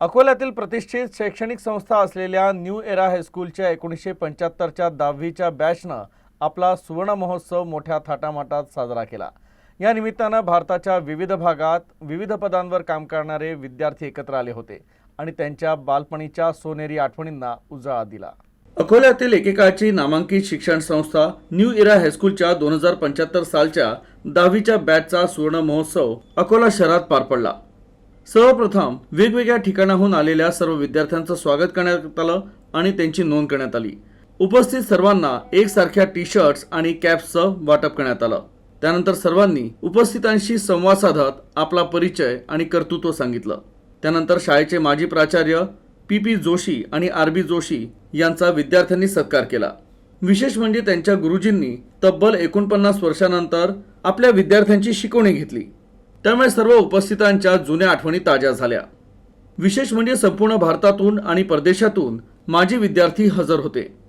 अकोल्यातील प्रतिष्ठित शैक्षणिक संस्था असलेल्या न्यू एरा हायस्कूलच्या एकोणीसशे पंच्याहत्तरच्या दहावीच्या बॅचनं आपला सुवर्ण महोत्सव मोठ्या थाटामाटात साजरा केला. या निमित्तानं भारताच्या विविध भागात विविध पदांवर काम करणारे विद्यार्थी एकत्र आले होते आणि त्यांच्या बालपणीच्या सोनेरी आठवणींना उजाळा दिला. अकोल्यातील एकेकाची नामांकित शिक्षण संस्था न्यू इरा हायस्कूलच्या दोन हजार पंच्याहत्तर सालच्या दहावीच्या बॅचचा सुवर्ण महोत्सव अकोला शहरात पार पडला. सर्वप्रथम वेगवेगळ्या ठिकाणाहून आलेल्या सर्व विद्यार्थ्यांचं स्वागत करण्यात आलं आणि त्यांची नोंद करण्यात आली. उपस्थित सर्वांना एकसारख्या टी शर्ट्स आणि कॅप्सचं वाटप करण्यात आलं. त्यानंतर सर्वांनी उपस्थितांशी संवाद साधत आपला परिचय आणि कर्तृत्व सांगितलं. त्यानंतर शाळेचे माजी प्राचार्य पी पी जोशी आणि आर बी जोशी यांचा विद्यार्थ्यांनी सत्कार केला. विशेष म्हणजे त्यांच्या गुरुजींनी तब्बल एकोणपन्नास वर्षानंतर आपल्या विद्यार्थ्यांची शिकवणी घेतली. त्यामुळे सर्व उपस्थितांच्या जुन्या आठवणी ताज्या झाल्या. विशेष म्हणजे संपूर्ण भारतातून आणि परदेशातून माजी विद्यार्थी हजर होते.